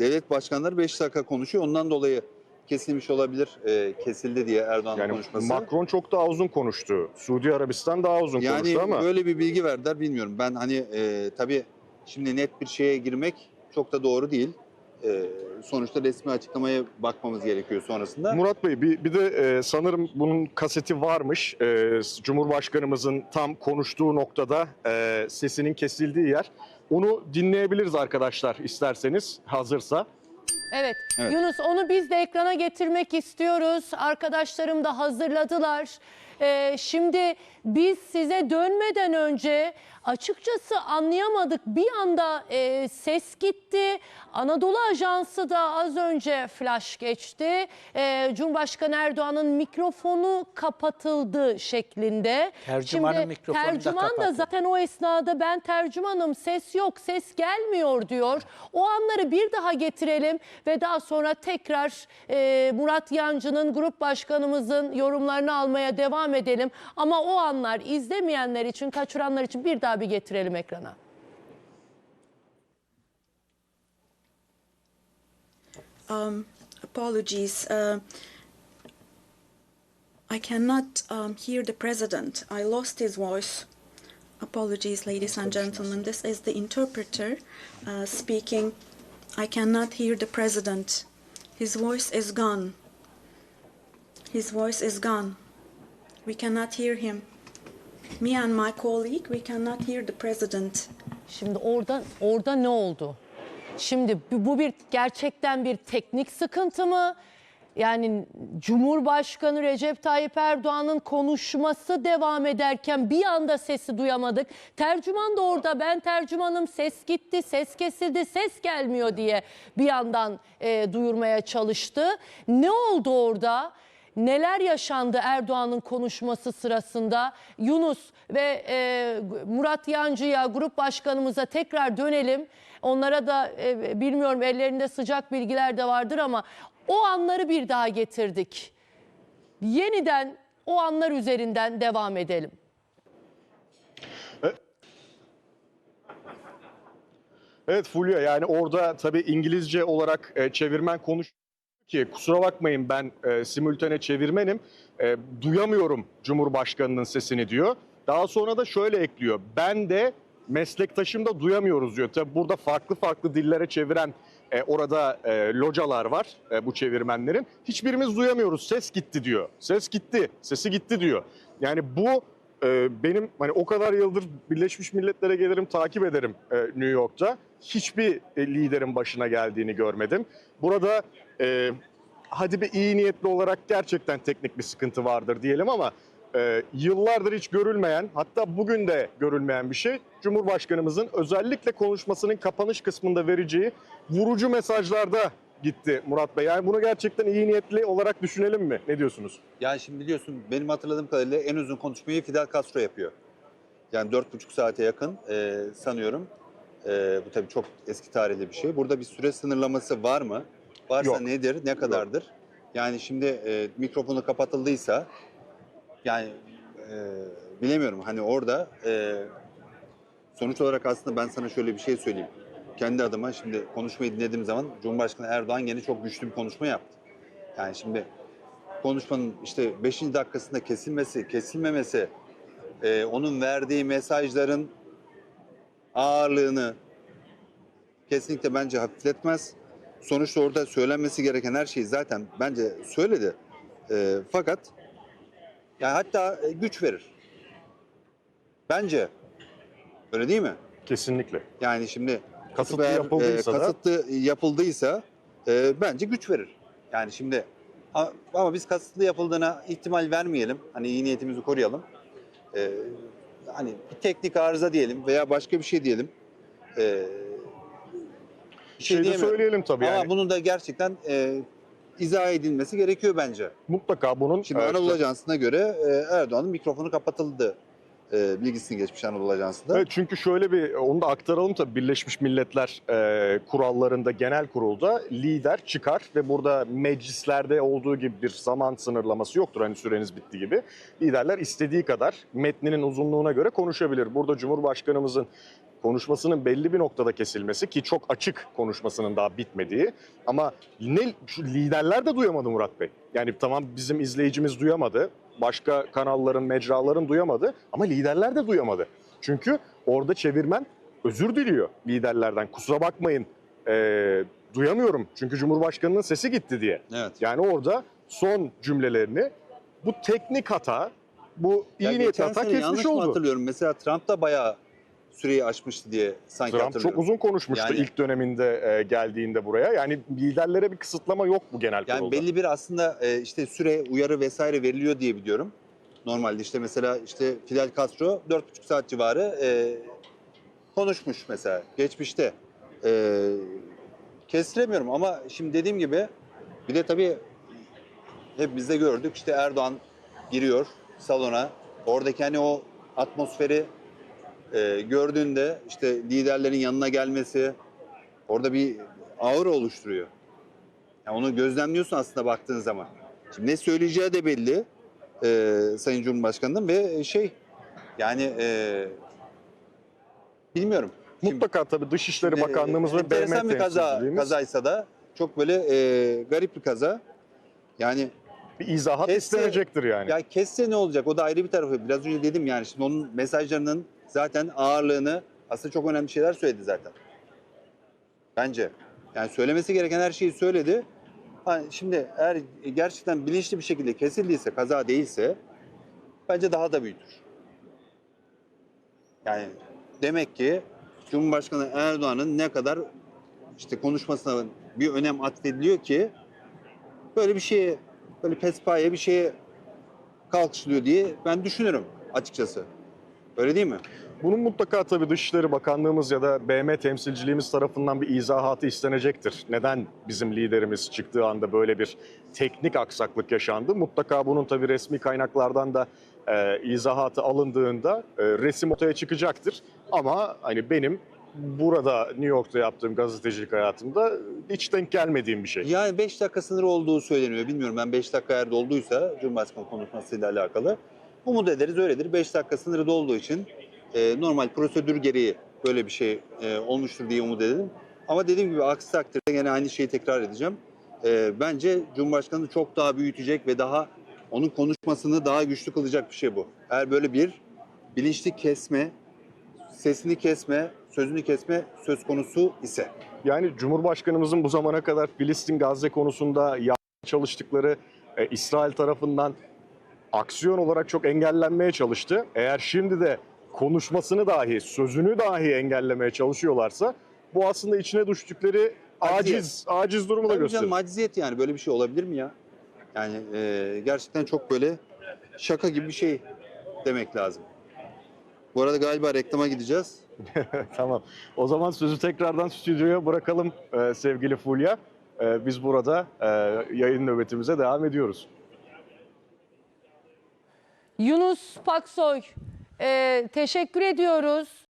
devlet başkanları 5 dakika konuşuyor. Ondan dolayı kesilmiş olabilir, e, kesildi diye Erdoğan'ın Yani konuşması. Macron çok daha uzun konuştu. Suudi Arabistan daha uzun yani konuştu ama böyle bir bilgi verdiler bilmiyorum. Ben hani e, tabii şimdi net bir şeye girmek çok da doğru değil. E, sonuçta resmi açıklamaya bakmamız gerekiyor sonrasında. Murat Bey bir, bir de e, sanırım bunun kaseti varmış. E, Cumhurbaşkanımızın tam konuştuğu noktada e, sesinin kesildiği yer. Onu dinleyebiliriz arkadaşlar isterseniz hazırsa. Evet. Evet. Yunus onu biz de ekrana getirmek istiyoruz. Arkadaşlarım da hazırladılar. Ee, şimdi biz size dönmeden önce açıkçası anlayamadık. Bir anda e, ses gitti. Anadolu Ajansı da az önce flash geçti. Ee, Cumhurbaşkanı Erdoğan'ın mikrofonu kapatıldı şeklinde. Tercümanın Şimdi mikrofonu da tercüman da kapattı. zaten o esnada ben tercümanım ses yok ses gelmiyor diyor. O anları bir daha getirelim ve daha sonra tekrar e, Murat Yancı'nın grup başkanımızın yorumlarını almaya devam edelim. Ama o anlar izlemeyenler için kaçıranlar için bir daha bir getirelim ekrana. Um, apologies. Uh, I cannot um, hear the president. I lost his voice. Apologies, ladies and gentlemen. This is the interpreter uh, speaking. I cannot hear the president. His voice is gone. His voice is gone. We cannot hear him. Me and my colleague, we cannot hear the president. Şimdi orada orada ne oldu? Şimdi bu bir gerçekten bir teknik sıkıntı mı? Yani Cumhurbaşkanı Recep Tayyip Erdoğan'ın konuşması devam ederken bir anda sesi duyamadık. Tercüman da orada ben tercümanım ses gitti, ses kesildi, ses gelmiyor diye bir yandan e, duyurmaya çalıştı. Ne oldu orada? Neler yaşandı Erdoğan'ın konuşması sırasında? Yunus ve e, Murat Yancı'ya, grup başkanımıza tekrar dönelim. Onlara da e, bilmiyorum ellerinde sıcak bilgiler de vardır ama o anları bir daha getirdik. Yeniden o anlar üzerinden devam edelim. Evet Fulya yani orada tabii İngilizce olarak e, çevirmen konuş ki kusura bakmayın ben e, simültane çevirmenim. E, duyamıyorum Cumhurbaşkanının sesini diyor. Daha sonra da şöyle ekliyor. Ben de meslektaşım da duyamıyoruz diyor. Tabii burada farklı farklı dillere çeviren e, orada e, localar var e, bu çevirmenlerin. Hiçbirimiz duyamıyoruz. Ses gitti diyor. Ses gitti. Sesi gitti diyor. Yani bu benim hani o kadar yıldır Birleşmiş Milletler'e gelirim takip ederim e, New York'ta. Hiçbir e, liderin başına geldiğini görmedim. Burada e, hadi bir iyi niyetli olarak gerçekten teknik bir sıkıntı vardır diyelim ama yıllardır hiç görülmeyen hatta bugün de görülmeyen bir şey Cumhurbaşkanımızın özellikle konuşmasının kapanış kısmında vereceği vurucu mesajlarda gitti Murat Bey. Yani bunu gerçekten iyi niyetli olarak düşünelim mi? Ne diyorsunuz? Yani şimdi biliyorsun benim hatırladığım kadarıyla en uzun konuşmayı Fidel Castro yapıyor. Yani dört buçuk saate yakın e, sanıyorum. E, bu tabii çok eski tarihli bir şey. Burada bir süre sınırlaması var mı? Varsa Yok. nedir, ne kadardır? Yani şimdi e, mikrofonu kapatıldıysa yani e, bilemiyorum hani orada e, sonuç olarak aslında ben sana şöyle bir şey söyleyeyim. Kendi adıma şimdi konuşmayı dinlediğim zaman Cumhurbaşkanı Erdoğan gene çok güçlü bir konuşma yaptı. Yani şimdi konuşmanın işte 5. dakikasında kesilmesi, kesilmemesi, e, onun verdiği mesajların ağırlığını kesinlikle bence hafifletmez. Sonuçta orada söylenmesi gereken her şeyi zaten bence söyledi. E, fakat ya hatta e, güç verir. Bence. Öyle değil mi? Kesinlikle. Yani şimdi Kasıtlı eğer, yapıldıysa e, kasıtlı yapıldıysa e, bence güç verir. Yani şimdi ama biz kasıtlı yapıldığına ihtimal vermeyelim. Hani iyi niyetimizi koruyalım. E, hani bir teknik arıza diyelim veya başka bir şey diyelim. E, bir Şey de diyemiyorum. söyleyelim tabii Ama yani. bunun da gerçekten e, izah edilmesi gerekiyor bence. Mutlaka bunun Şimdi e, Anadolu Ajansı'na göre e, Erdoğan'ın mikrofonu kapatıldı. E, bilgisini geçmiş Anadolu Ajansı'nda. Evet çünkü şöyle bir onu da aktaralım tabii Birleşmiş Milletler e, kurallarında genel kurulda lider çıkar ve burada meclislerde olduğu gibi bir zaman sınırlaması yoktur hani süreniz bitti gibi. Liderler istediği kadar metninin uzunluğuna göre konuşabilir. Burada Cumhurbaşkanımızın konuşmasının belli bir noktada kesilmesi ki çok açık konuşmasının daha bitmediği ama ne liderler de duyamadı Murat Bey. Yani tamam bizim izleyicimiz duyamadı, başka kanalların, mecraların duyamadı ama liderler de duyamadı. Çünkü orada çevirmen özür diliyor liderlerden. Kusura bakmayın ee, duyamıyorum çünkü Cumhurbaşkanı'nın sesi gitti diye. Evet. Yani orada son cümlelerini bu teknik hata, bu iyi Ya niyetli hata kesmiş oldu. hatırlıyorum? Mesela Trump da bayağı süreyi aşmıştı diye sanki Trump hatırlıyorum. çok uzun konuşmuştu Yani- ilk döneminde e, geldiğinde buraya. Yani liderlere bir kısıtlama yok bu genel Yani kurulda. belli bir aslında e, işte süre, uyarı vesaire veriliyor diye biliyorum. Normalde işte mesela işte Fidel Castro 4,5 saat civarı e, konuşmuş mesela geçmişte. E, kestiremiyorum ama şimdi dediğim gibi bir de tabii hep biz de gördük işte Erdoğan giriyor salona. Oradaki hani o atmosferi e, gördüğünde işte liderlerin yanına gelmesi orada bir aura oluşturuyor. Yani onu gözlemliyorsun aslında baktığın zaman. Şimdi ne söyleyeceği de belli e, Sayın Cumhurbaşkanı'nın ve şey yani e, bilmiyorum. Mutlaka tabii Dışişleri Şimdi, Bakanlığımız ve BM enteresan bir kaza, kazaysa da çok böyle e, garip bir kaza. Yani bir izahat Kesse- istenecektir yani. ya kesse ne olacak? O da ayrı bir tarafı. Biraz önce dedim yani şimdi onun mesajlarının zaten ağırlığını aslında çok önemli şeyler söyledi zaten. Bence. Yani söylemesi gereken her şeyi söyledi. Şimdi eğer gerçekten bilinçli bir şekilde kesildiyse, kaza değilse bence daha da büyütür. Yani demek ki Cumhurbaşkanı Erdoğan'ın ne kadar işte konuşmasına bir önem atfediliyor ki böyle bir şeye, böyle pespaye bir şeye kalkışılıyor diye ben düşünürüm açıkçası. Öyle değil mi? Bunun mutlaka tabii Dışişleri Bakanlığımız ya da BM temsilciliğimiz tarafından bir izahatı istenecektir. Neden bizim liderimiz çıktığı anda böyle bir teknik aksaklık yaşandı? Mutlaka bunun tabii resmi kaynaklardan da e, izahatı alındığında e, resim ortaya çıkacaktır. Ama hani benim burada New York'ta yaptığım gazetecilik hayatımda hiç denk gelmediğim bir şey. Yani 5 dakika sınırı olduğu söyleniyor. Bilmiyorum ben 5 dakika eğer dolduysa Cumhurbaşkanı konuşmasıyla alakalı. Umut ederiz öyledir. 5 dakika sınırı dolduğu için e, normal prosedür gereği böyle bir şey e, olmuştur diye umut edelim. Ama dediğim gibi aksi takdirde gene aynı şeyi tekrar edeceğim. E, bence Cumhurbaşkanı çok daha büyütecek ve daha onun konuşmasını daha güçlü kılacak bir şey bu. Eğer böyle bir bilinçli kesme, sesini kesme, sözünü kesme söz konusu ise. Yani Cumhurbaşkanımızın bu zamana kadar Filistin Gazze konusunda çalıştıkları e, İsrail tarafından aksiyon olarak çok engellenmeye çalıştı. Eğer şimdi de konuşmasını dahi, sözünü dahi engellemeye çalışıyorlarsa bu aslında içine düştükleri aciz, aciz durumu da gösterir. canım maciziyet yani böyle bir şey olabilir mi ya? Yani e, gerçekten çok böyle şaka gibi bir şey demek lazım. Bu arada galiba reklama gideceğiz. tamam. O zaman sözü tekrardan stüdyoya bırakalım e, sevgili Fulya. E, biz burada e, yayın nöbetimize devam ediyoruz. Yunus Paksoy e, teşekkür ediyoruz.